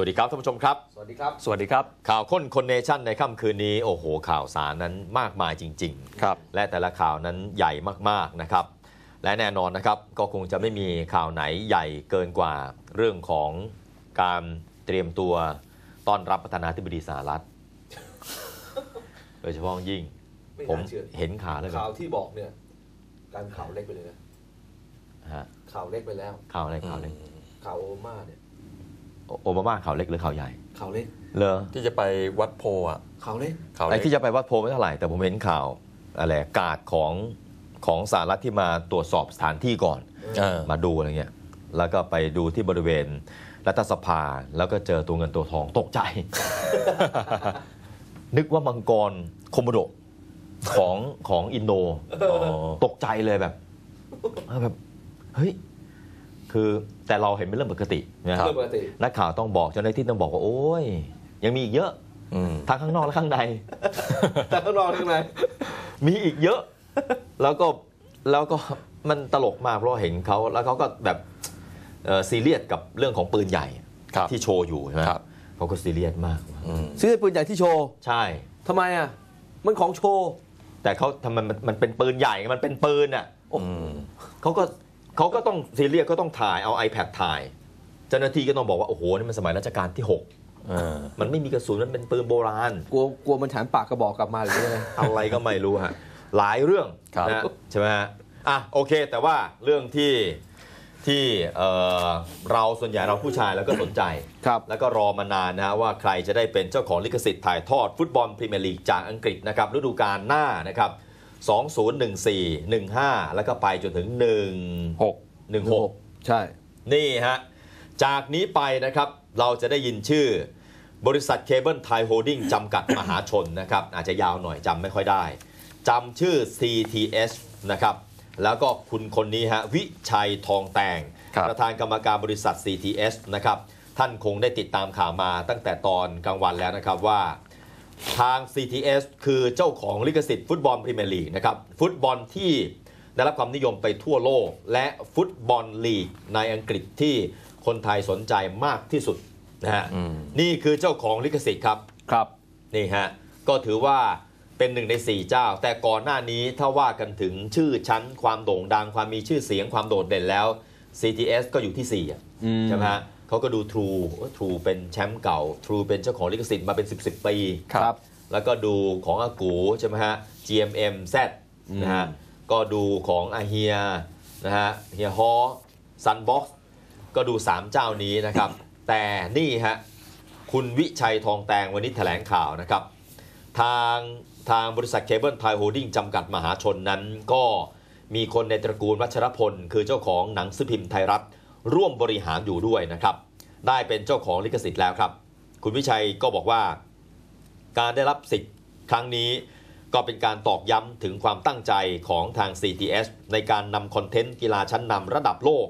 สวัสดีครับท่านผู้ชมครับ สวัสดีครับ สวัสดีครับ ข่าวค้นคนเนชั่นในค่ำคืนนี้ โอ้โห ข่าวสารนั้นมากมายจริงครับๆและแต่ละข่าวนั้นใหญ่มากๆนะครับ และแน่นอนนะครับก็คงจะไม่มีข่าวไหนใหญ่เกินกว่าเรื่องของการเตรียมตัวต้อนรับประธานาธิบดีสหรัฐ โดยเฉพาะยิ่ง ไม่ผมน่าเชื่อเห็นข่าวแล้วข่าวที่บอกเนี่ย การข่าวเล็กไปเลยนะฮะข่าวเล็กไปแล้ว ข่าวอะไรข่าวเล็กข่าวโอมาเนี่ย โอโอบามาข่าวเล็กหรือข่าวใหญ่ข่าวเล็กเลอที่จะไปวัดโพลอะข่าวเล็กข่าวไอ้เล็กที่จะไปวัดโพลไม่เท่าไหร่แต่ผมเห็นข่าวอะไรกาดของของสหรัฐที่มาตรวจสอบสถานที่ก่อน เออมาดูอะไรเงี้ยแล้วก็ไปดูที่บริเวณรัฐสภาแล้วก็เจอตัวเงินตัวทองตกใจ นึกว่ามังกรโคโมโดของของอินโด อ๋อตกใจเลยแบบแบบ เฮ้ย คือแต่เราเห็นเป็นเรื่องปกตินะครัเรื่บองปกติ นักข่าวต้องบอกเจ้าหน้าที่ต้องบอกว่าโอ้ย ยังมีอีกเยอะอืม ทั้งข้างนอกและข้างใน แต่ข้างนอกข้างใน มีอีกเยอะ แล้วก็แล้วก็มันตลกมากเพราะเห็นเขาแล้วเขาก็แบบเอ่อซีเรียสกับเรื่องของปืนใหญ่ครับที่โชว์อยู่ใช่ไหมครับ เขาก็ซีเรียสมาก อืม ซื้อปืนใหญ่ที่โชว์ใช่ ทำไมอะ มันของโชว์ แต่เขาทำไมมันมันเป็นปืนใหญ่ไงมันเป็นปืนอะอืมเขาก็ เขาก็ต้องซีเรียสก็ต้องถ่ายเอา iPad ถ่าย เจ้าหน้าที่ก็ต้องบอกว่า โอ้โห นี่มันสมัยรัชกาลที่เออ6มันไม่มีกระสุน มันเป็นปืนโบราณ กลัวกลัวมันฉันปากกระบอกกลับมาหรือยังไงอะไรก็ไม่รู้ฮะหลายเรื่องครับนะใช่ไหมฮะอะโอเค แต่ว่าเรื่องที่ที่เอ่อเราส่วนใหญ่เราผู้ชายแล้วก็สนใจครับแล้วก็รอมานานนะฮะว่าใครจะได้เป็นเจ้าของลิขสิทธิ์ถ่ายทอดฟุตบอลพรีเมียร์ลีกจากอังกฤษนะครับฤดูกาลหน้านะครับ 2014 15 แล้วก็ไปจนถึง1หก16 ใช่ นี่ฮะ จากนี้ไปนะครับเราจะได้ยินชื่อบริษัทเคเบิลไทยโฮดดิ้งจำกัดมหาชนนะครับ อาจจะยาวหน่อยจำไม่ค่อยได้จำชื่อ CTS นะครับ แล้วก็คุณคนนี้ฮะวิชัยทองแตงครับประธานกรรมการบริษัท CTS นะครับ ท่านคงได้ติดตามข่าวมาตั้งแต่ตอนกลางวันแล้วนะครับว่า ทาง CTS คือเจ้าของลิขสิทธิ์ฟุตบอลพรีเมียร์ลีกนะครับฟุตบอลที่ได้รับความนิยมไปทั่วโลก และฟุตบอลลีกในอังกฤษที่คนไทยสนใจมากที่สุดนะฮะอืมนี่คือเจ้าของลิขสิทธิ์ครับครับนี่ฮะก็ถือว่าเป็นหนึ่งใน4เจ้า แต่ก่อนหน้านี้ถ้าว่ากันถึงชื่อชั้นความโด่งดังความมีชื่อเสียงความโดดเด่นแล้ว CTS ก็อยู่ที่4อะอืมใช่ไหมฮะ เขาก็ดู True True เป็นแชมป์เก่า True เป็นเจ้าของลิขสิทธิ์มาเป็น 10 10ปีครับ แล้วก็ดูของอากูใช่ไหมฮะ GMM Z นะฮะ ก็ดูของอาเฮียนะฮะเฮียฮอซันบ็อกซ์ก็ดู 3 เจ้านี้นะครับ แต่นี่ฮะ คุณวิชัยทองแตงวันนี้แถลงข่าวนะครับ ทางทางบริษัทเคเบิลไทยโฮดดิ้งจำกัดมหาชนนั้นก็มีคนในตระกูลวัชรพล คือเจ้าของหนังสือพิมพ์ไทยรัฐ ร่วมบริหารอยู่ด้วยนะครับ ได้เป็นเจ้าของลิขสิทธิ์แล้วครับ คุณวิชัยก็บอกว่า การได้รับสิทธิ์ครั้งนี้ ก็เป็นการตอกย้ำถึงความตั้งใจของทาง CTS ในการนำคอนเทนต์กีฬาชั้นนำระดับโลก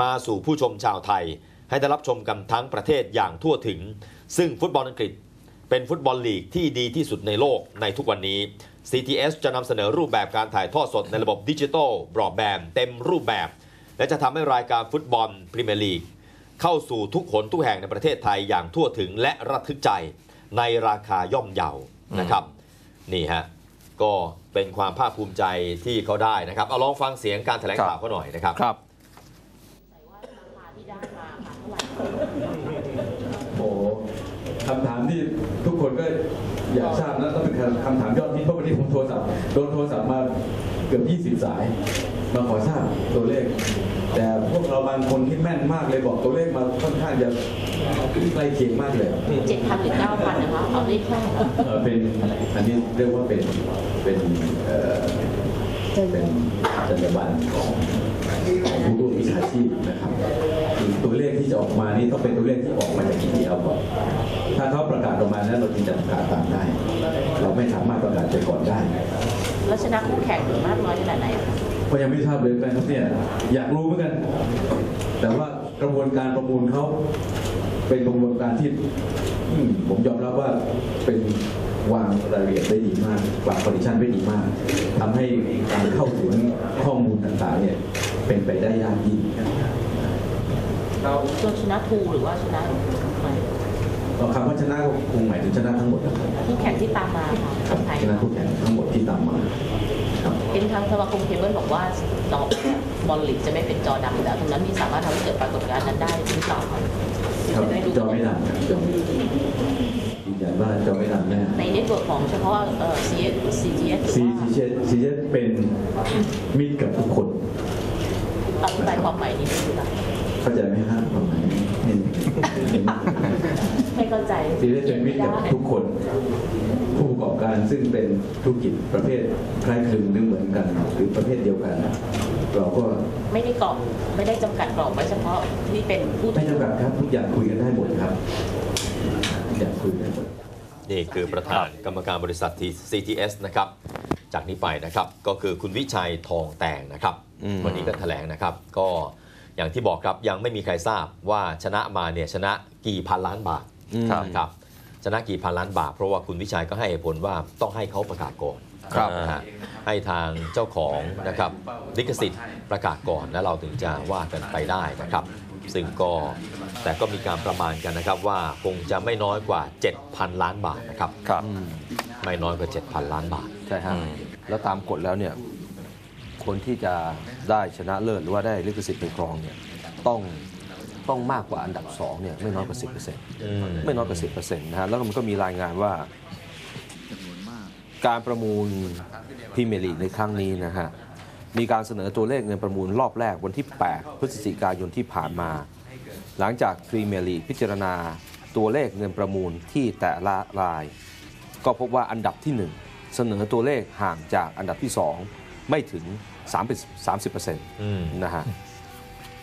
มาสู่ผู้ชมชาวไทย ให้ได้รับชมกันทั้งประเทศอย่างทั่วถึง ซึ่งฟุตบอลอังกฤษเป็นฟุตบอลลีกที่ดีที่สุดในโลกในทุกวันนี้ CTS จะนำเสนอรูปแบบการถ่ายทอดสดในระบบดิจิทัลบรอดแบนด์เต็มรูปแบบ และจะทำให้รายการฟุตบอลพรีเมียร์ลีกเข้าสู่ทุกหนทุกแห่งในประเทศไทยอย่างทั่วถึงและระทึกใจในราคาย่อมเยานะครับ นี่ฮะก็เป็นความภาคภูมิใจที่เขาได้นะครับเอาลองฟังเสียงการแถลงข่าวเขาหน่อยนะครับครับใส่ว่าราคาที่ได้มาค่ะเท่าไหร่โอ้โหคำถามที่ทุกคนก็อยากทราบนะต้องเป็นคำถามยอดฮิตเพราะวันนี้ผมโทรศัพท์โดนโทรศัพท์มา เกือบ 20 สายมาขอทราบตัวเลข แต่พวกเราบางคนที่แม่นมากเลยบอกตัวเลขมาค่อนข้างจะใกล้เคียงมากเลยเจ็ดพันหรือเก้าพันนะคะเอาเลขแค่ไหนเอ่อเป็นอันนี้เรียกว่าเป็นเป็นเอ่อเป็นจรรยาบรรณของของผู้ร่วมวิชาชีพนะครับคือตัวเลขที่จะออกมานี่ต้องเป็นตัวเลขที่ออกมาจาก EPL ก่อนถ้าเขาประกาศออกมานั้นเราจึงจะประกาศตามได้ เราไม่สามารถประกาศไปก่อนได้ แล้วชนะคู่แข่งหรือมากน้อยขนาดไหนอะคะเพราะยังไม่ทราบเลยนะครับเนี่ยอยากรู้เหมือนกัน แต่ว่ากระบวนการประมูลเขาเป็นกระบวนการที่อืมผมยอมรับว่าเป็นวางรายละเอียดได้ดีมากวางคอนดิชันไว้ดีมากทำให้การเข้าถึงข้อมูลต่างๆเนี่ยเป็นไปได้ยากยิ่งส่วนชนะทูหรือว่าชนะอะไรก็ คำว่าชนะก็คงหมายถึงชนะทั้งหมดนะครับคู่แข่งที่ตามมาค่ะครับไทยชนะคู่แข่งทั้งหมดที่ตามมาครับเห็นทางสมาคมเคเบิลบอกว่าจอบอลลิกจะไม่เป็นจอดำอยู่แล้วตรงนั้นมีสามารถทำให้เกิดปรากฏการณ์นั้นได้หรือเปล่าคะครับจะได้ดูจอไม่ดำครับจอไม่ดำยืนยันว่าจอไม่ดำแน่ในเน็ตเวิร์กของเฉพาะเอ่อ CS CGS ซีซีเชซีเชเป็นมิตรกับทุกคนอธิบายความหมายนี้ได้ไหมคะ เข้าใจไหมครับความหมายนี้ไม่เข้าใจซีเชเป็นมิตรกับทุกคน ผู้ประกอบการซึ่งเป็นธุรกิจประเภทคล้ายคลึงหรือเหมือนกัน หรือประเภทเดียวกัน เราก็ไม่ได้กรอบไม่ได้จำกัดกรอบไว้เฉพาะที่เป็นผู้ไม่จำกัดครับทุกอย่างคุยกันได้หมดครับทุกอย่างคุยกันได้หมดนี่คือประธานกรรมการบริษัท CTS นะครับ จากนี้ไปนะครับก็คือคุณวิชัยทองแต่งนะครับอืมวันนี้ก็แถลงนะครับก็ อย่างที่บอกครับยังไม่มีใครทราบว่าชนะมาเนี่ยชนะกี่พันล้านบาทอืมนะครับชนะกี่พันล้านบาทเพราะว่าคุณวิชัยก็ให้เหตุผลว่าต้องให้เขาประกาศก่อนครับนะฮะให้ทางเจ้าของนะครับลิขสิทธิ์ประกาศก่อนแล้วเราถึงจะว่ากันไปได้นะครับ ซึ่งก็แต่ก็มีการประมาณกันนะครับว่าคงจะไม่น้อยกว่า 7,000 ล้านบาทนะครับครับอืมไม่น้อยกว่า 7,000 ล้านบาทใช่ฮะอืมแล้วตามกฎแล้วเนี่ย คนที่จะได้ชนะเลิศหรือว่าได้ลิขสิทธิ์ไปครองเนี่ยต้องต้องมากกว่าอันดับสองเนี่ยไม่น้อยกว่า 10%อืมไม่น้อยกว่า 10%นะฮะแล้วมันก็มีรายงานว่า การประมูลพรีเมียร์ลีกในครั้งนี้นะฮะมีการเสนอตัวเลขเงินประมูลรอบแรกวันที่ 8 พฤศจิกายนที่ผ่านมา หลังจากพรีเมียร์ลีกพิจารณาตัวเลขเงินประมูลที่แต่ละราย ก็พบว่าอันดับที่ 1 เสนอตัวเลขห่างจากอันดับที่ 2 ไม่ถึง 30%เอืมนะฮะ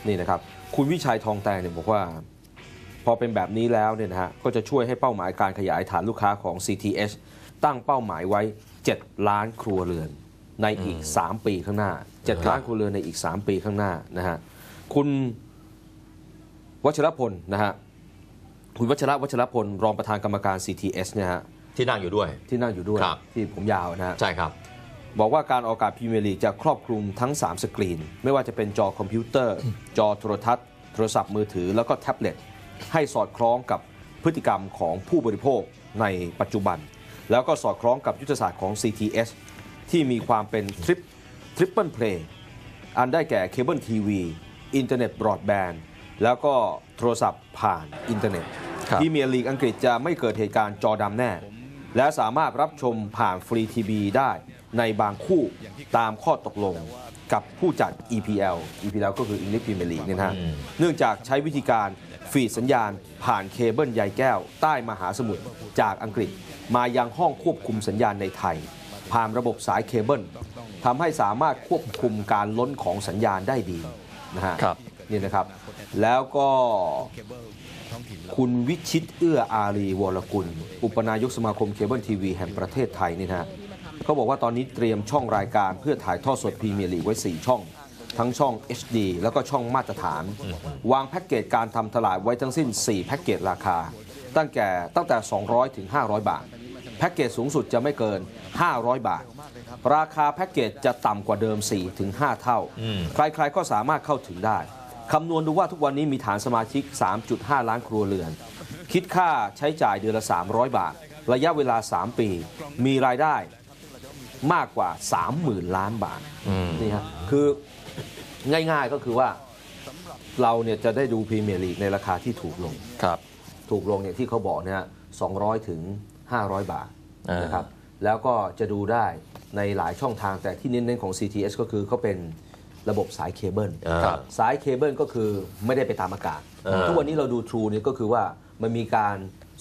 นี่นะครับ คุณวิชัยทองแตงเนี่ยบอกว่า พอเป็นแบบนี้แล้วเนี่ยนะฮะก็จะช่วยให้เป้าหมายการขยายฐานลูกค้าของ CTH ตั้งเป้าหมายไว้ 7 ล้านครัวเรือนในอีก 3 ปีข้างหน้า 7 ล้านครัวเรือนในอีก 3 ปีข้างหน้านะฮะคุณวัชรพลนะฮะคุณวัชระวัชรพลรองประธานกรรมการ CTS เนี่ยฮะที่นั่งอยู่ด้วยที่นั่งอยู่ด้วย ครับ ที่ผมยาวนะฮะ ใช่ครับ บอกว่าการออกอากาศพรีเมียร์ลีกจะครอบคลุมทั้ง 3 สกรีน ไม่ว่าจะเป็นจอคอมพิวเตอร์ จอโทรทัศน์ โทรศัพท์มือถือแล้วก็แท็บเล็ต ให้สอดคล้องกับพฤติกรรมของผู้บริโภคในปัจจุบัน แล้วก็สอดคล้องกับยุทธศาสตร์ของ CTS ที่มีความเป็นทริปทริปเปิลเพลย์อันได้แก่เคเบิลทีวีอินเทอร์เน็ตบรอดแบนด์แล้วก็โทรศัพท์ผ่านอินเทอร์เน็ตครับพรีเมียร์ลีกอังกฤษจะไม่เกิดเหตุการณ์จอดำแน่ และสามารถรับชมผ่านฟรีทีวีได้ในบางคู่ตามข้อตกลงกับผู้จัด EPL EPL ก็คือ English Premier League เนี่ยนะฮะอืมเนื่องจากใช้วิธีการฟีดสัญญาณผ่านเคเบิลใยแก้ว ใต้มหาสมุทรจากอังกฤษ มายังห้องควบคุมสัญญาณในไทย ผ่านระบบสายเคเบิลทำให้สามารถควบคุมการล้นของสัญญาณได้ดีนะฮะครับนี่นะครับ แล้วก็ คุณวิชิตเอื้ออารีวรกุล อุปนายกสมาคมเคเบิลทีวีแห่งประเทศไทยนี่นะฮะเขาบอกว่าตอนนี้เตรียมช่องรายการเพื่อถ่ายทอดสดพรีเมียร์ลีกไว้ 4 ช่อง ทั้งช่อง HD แล้วก็ช่องมาตรฐาน วางแพ็กเกจการทำตลาดไว้ทั้งสิ้น 4 แพ็กเกจราคา ตั้งแต่ตั้งแต่ 200 ถึง 500 บาท แพ็กเกจสูงสุดจะไม่เกิน 500 บาท ราคาแพ็กเกจจะต่ำกว่าเดิม 4 ถึง 5 เท่าอืมใครๆก็สามารถเข้าถึงได้ คำนวณดูว่าทุกวันนี้มีฐานสมาชิก 3.5 ล้านครัวเรือน คิดค่าใช้จ่ายเดือนละ 300 บาท ระยะเวลา 3 ปี มีรายได้มากกว่า 30,000 ล้านบาทอืมนี่ครับคือง่ายๆก็คือว่าเราเนี่ยจะได้ดูพรีเมียร์ลีกในราคาที่ถูกลงครับถูกลงอย่างที่เขาบอกเนี่ย200ถึง 500 บาทอ่านนะครับแล้วก็จะดูได้ในหลายช่องทางแต่ที่เน้นๆของ CTS ก็คือเขาเป็น ระบบสายเคเบิลอ่าครับสายเคเบิลก็คือไม่ได้ไปตามอากาศอ่าทุกวันนี้เราดู True เนี่ยก็คือว่ามันมีการ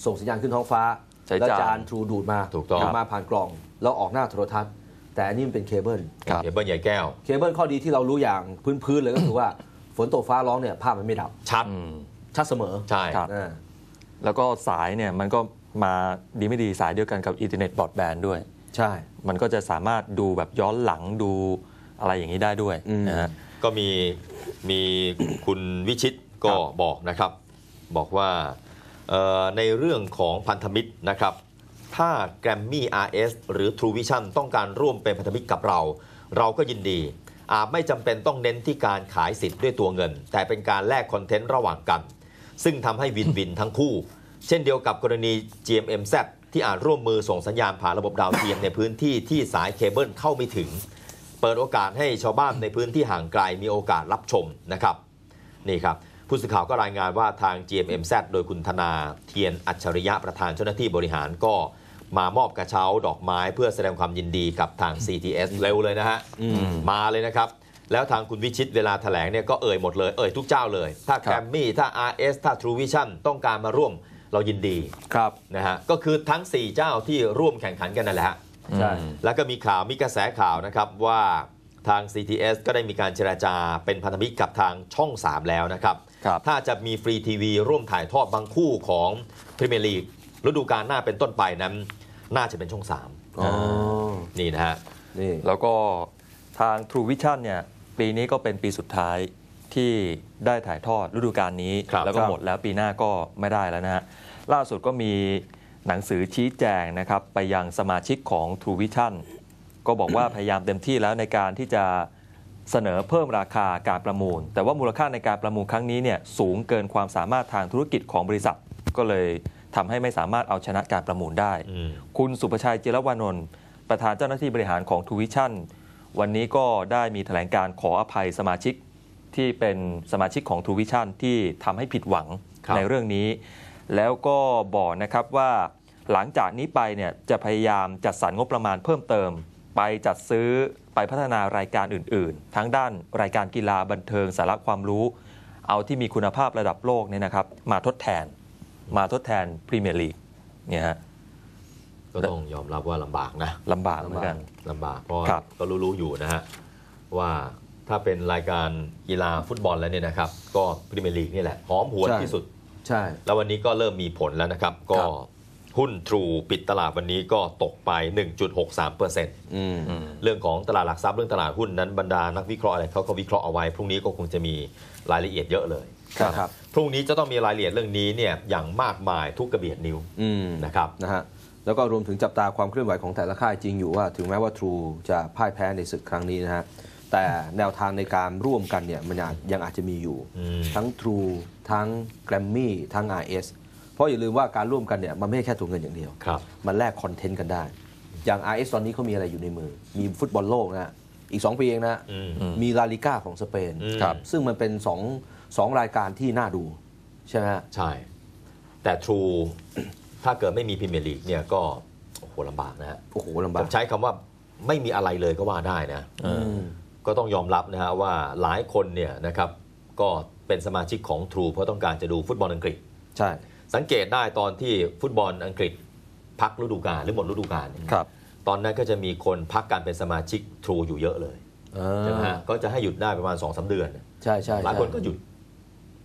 ส่งสัญญาณขึ้นท้องฟ้า ใช้แล้วจาน จาน True ดูดมาถูกต้องดูดมาผ่านกล่องแล้วออกหน้าโทรทัศน์ แต่อันนี้มันเป็นเคเบิล ครับ เคเบิลใหญ่แก้ว เคเบิลข้อดีที่เรารู้อย่างพื้นๆเลยก็คือว่า ฝนตกฟ้าร้องเนี่ยภาพมันไม่ดับ ชัด อืม ชัดเสมอใช่ ครับ อ่า แล้วก็สายเนี่ยมันก็มาดีไม่ดีสายเดียวกันกับอินเทอร์เน็ตบรอดแบนด์ด้วย ใช่ มันก็จะสามารถดูแบบย้อนหลังดู อะไรอย่างนี้ได้ด้วยอืมนะฮะก็มีมีคุณวิชิตก็ครับบอกนะครับ บอกว่าเอ่อในเรื่องของพันธมิตรนะครับ ถ้า Grammy RS หรือ True Vision ต้องการร่วมเป็นพันธมิตรกับเรา เราก็ยินดี อาจไม่จำเป็นต้องเน้นที่การขายสิทธิ์ด้วยตัวเงิน แต่เป็นการแลกคอนเทนต์ระหว่างกัน ซึ่งทำให้วินวินทั้งคู่ เช่นเดียวกับกรณี GMMZ ที่อาจร่วมมือส่งสัญญาณผ่านระบบดาวเทียมในพื้นที่ที่สายเคเบิลเข้าไม่ถึง เปิดโอกาสให้ชาวบ้านในพื้นที่ห่างไกลมีโอกาสรับชมนะครับนี่ครับผู้สื่อข่าวก็รายงานว่าทาง GMMZ โดยคุณธนาเทียนอัจฉริยะประธานเจ้าหน้าที่บริหารก็มามอบกระเช้าดอกไม้เพื่อแสดงความยินดีกับทาง CTS เร็วเลยนะฮะมาเลยนะครับ แล้วทางคุณวิชิตเวลาแถลงเนี่ยก็เอ่ยหมดเลย เอ่ยทุกเจ้าเลย ถ้าแกรมมี่ถ้า RS ถ้า True Vision ต้องการมาร่วมเรายินดีครับนะฮะก็คือทั้ง 4 เจ้าที่ร่วมแข่งขันกันนั่นแหละฮะ ใช่แล้วก็มีข่าวมีกระแสข่าวนะครับว่าทาง CTS ก็ได้มีการเจราจาเป็นพันธมิตรกับทางช่อง 3 แล้วนะครับครับถ้าจะมีฟรีทีวีร่วมถ่ายทอดบางคู่ของพรีเมียร์ลีกฤดูกาลหน้าเป็นต้นไปนั้น น่าจะเป็นช่องอ๋อ3นี่นะฮะนี่แล้วก็ทาง True Vision เนี่ยปีนี้ก็เป็นปีสุดท้ายที่ได้ถ่ายทอดฤดูกาลนี้ครับแล้วก็ครับหมดแล้วปีหน้าก็ไม่ได้แล้วนะฮะล่าสุดก็มี หนังสือชี้แจงนะครับไปยังสมาชิกของ True Vision ก็บอกว่าพยายามเต็มที่แล้วในการที่จะเสนอเพิ่มราคาการประมูล แต่ว่ามูลค่าในการประมูลครั้งนี้เนี่ยสูงเกินความสามารถทางธุรกิจของบริษัท ก็เลยทำให้ไม่สามารถเอาชนะการประมูลได้อืมคุณสุประชัยจิรวานนท์ประธานเจ้าหน้าที่บริหารของทูวิชั่นวันนี้ก็ได้มีแถลงการขออภัยสมาชิกที่เป็นสมาชิกของทูวิชั่นที่ทำให้ผิดหวังครับในเรื่องนี้ แล้วก็บอกนะครับว่าหลังจากนี้ไปเนี่ยจะพยายามจัดสรรงบประมาณเพิ่มเติม ไปจัดซื้อไปพัฒนารายการอื่น ๆ ทั้งด้านรายการกีฬาบันเทิงสาระความรู้ เอาที่มีคุณภาพระดับโลกเนี่ยนะครับ มาทดแทน มาทดแทนพรีเมียร์ลีกเนี่ยฮะก็ต้องยอมรับว่าลำบากนะลำบากเหมือนกันลำบากเพราะว่าครับก็รู้ๆอยู่นะฮะว่าถ้าเป็นรายการกีฬาฟุตบอลแล้วเนี่ยนะครับ ก็พรีเมียร์ลีกนี่แหละหอมหวนใช่ที่สุด ใช่ แล้ววันนี้ก็เริ่มมีผลแล้วนะครับ ก็ครับหุ้นทรูปิดตลาดวันนี้ก็ตกไป 1.63%เอืมเรื่องของตลาดหลักทรัพย์เรื่องตลาดหุ้นนั้นบรรดานักวิเคราะห์อะไรเขาก็วิเคราะห์เอาไว้ พรุ่งนี้ก็คงจะมีรายละเอียดเยอะเลยครับนะพรุ่งนี้จะต้องมีรายละเอียดเรื่องนี้เนี่ยอย่างมากมายทุกกระเบียดนิ้วอืมนะครับนะฮะแล้วก็รวมถึงจับตาความเคลื่อนไหวของแต่ละค่ายจริงอยู่ว่า ถึงแม้ว่า True จะพ่ายแพ้ในศึกครั้งนี้นะฮะ แต่แนวทางในการร่วมกันเนี่ยมันอาจยังอาจจะมีอยู่อืมทั้ง True ทั้ง Grammy ทั้ง RS เพราะอย่าลืมว่าการร่วมกันเนี่ยมันไม่ใช่แค่ตัวเงินอย่างเดียวครับมันแลกคอนเทนต์กันได้ อย่าง RS ตอนนี้เขามีอะไรอยู่ในมือ มีฟุตบอลโลกนะฮะอีก 2 ปีเองนะฮะอืมมีลาลิก้าของสเปนอืมครับซึ่งมันเป็น2งรายการที่น่าดู ใช่ไหมฮะใช่ แต่ทรูถ้าเกิดไม่มีพรีเมียร์ลีกเนี่ยก็โอ้โหลำบากนะฮะโอ้โหลำผบากมใช้คำว่าไม่มีอะไรเลยก็ว่าได้นะเออม ก็ต้องยอมรับนะฮะว่าหลายคนเนี่ยนะครับก็เป็นสมาชิกของ True เพราะต้องการจะดูฟุตบอลอังกฤษ ใช่ สังเกตได้ตอนที่ฟุตบอลอังกฤษ พักฤดูกาลหรือหมดฤดูกาลเนี่ยครับ ตอนนั้นก็จะมีคนพักการเป็นสมาชิก True อยู่เยอะเลยเอใช่ไหมอฮะก็จะให้หยุดได้ประมาณ2อสเดือน ใช่ใช่หลายคนใช่ก็หยุด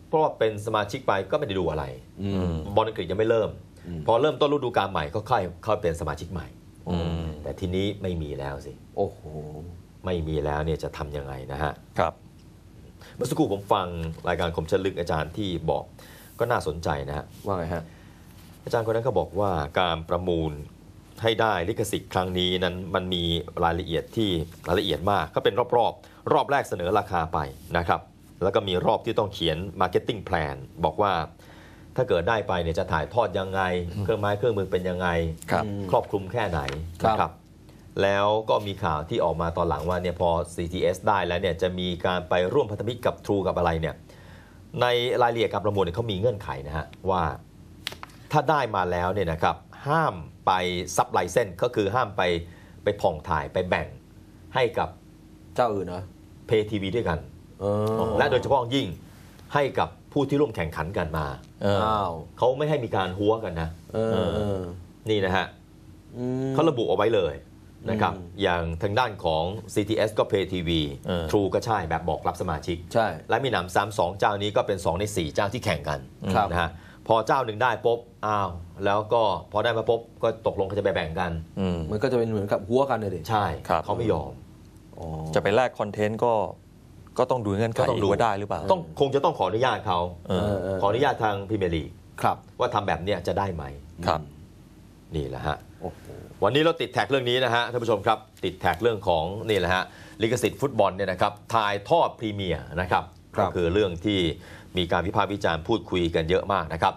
เพราะว่าเป็นสมาชิกไปก็ไม่ได้ดูอะไรอืมบอลอังกฤษยังไม่เริ่มอืมพอเริ่มต้นฤดูกาลใหม่ก็ค่อยเข้าเป็นสมาชิกใหม่อืมแต่ทีนี้ไม่มีแล้วสิ โอ้โห ไม่มีแล้วเนี่ยจะทำยังไงนะฮะครับเมื่อสักครู่ผมฟังรายการคมชันลึกอาจารย์ที่บอกก็น่าสนใจนะฮะว่าไงฮะอาจารย์คนนั้นก็บอกว่าการประมูลให้ได้ลิขสิทธิ์ครั้งนี้นั้นมันมีรายละเอียดที่รายละเอียดมากก็เป็นรอบๆรอบแรกเสนอราคาไปนะครับ แล้วก็มีรอบที่ต้องเขียน Marketing Plan บอกว่าถ้าเกิดได้ไปเนี่ยจะถ่ายทอดยังไง เครื่องไม้เครื่องมือเป็นยังไง ครับครอบคลุมแค่ไหนครับนะครับ แล้วก็มีข่าวที่ออกมาตอนหลังว่าเนี่ยพอ CTS ได้แล้วเนี่ยจะมีการไปร่วมพันธมิตรกับ True กับอะไรเนี่ยในรายละเอียดการประมูลเนี่ยเขามีเงื่อนไขนะฮะว่าถ้าได้มาแล้วเนี่ยนะครับห้ามไปซับไลเซนก็คือห้ามไปไปผ่องถ่ายไปแบ่งให้กับเจ้าอื่นเหรอเพย์ทีวีด้วยกันเออและโดยเฉพาะยิ่งให้กับผู้ที่ร่วมแข่งขันกันมาเอออ้าวเขาไม่ให้มีการหัวกันนะเออเออนี่นะฮะอืมเขาระบุเอาไว้เลย นะครับอืมอย่างทางด้านของ CTS ก็ Pay TV เออ True ก็ใช่แบบบอกรับสมาชิก ใช่ และมีหนำซ้ำสองเจ้านี้ก็เป็น 2 ใน 4 เจ้าที่แข่งกันครับนะฮะพอเจ้าหนึ่งได้ปุ๊บอ้าวแล้วก็พอได้มาปุ๊บก็ตกลงเขาจะไปแบ่งกันอืมมันก็จะเป็นเหมือนกับหัวกันเลยดิใช่ครับเขาไม่ยอมอ๋อจะไปแลกคอนเทนต์ก็ก็ต้องดูเงื่อนไขก็ต้องดูว่าได้หรือเปล่าต้องคงจะต้องขออนุญาตเขาเอเอออเออขออนุญาตทางพรีเมียร์ลีกครับ ว่าทำแบบเนี้ยจะได้ไหมครับ นี่แหละฮะโอ้โห วันนี้เราติดแท็กเรื่องนี้นะฮะท่านผู้ชมครับ ติดแท็กเรื่องของนี่แหละฮะลิขสิทธิ์ฟุตบอลเนี่ยนะครับถ่ายทอดพรีเมียร์นะครับครัก็บคือเรื่องที่มีการวิพากษ์วิจารณ์พูดคุยกันเยอะมากนะครับ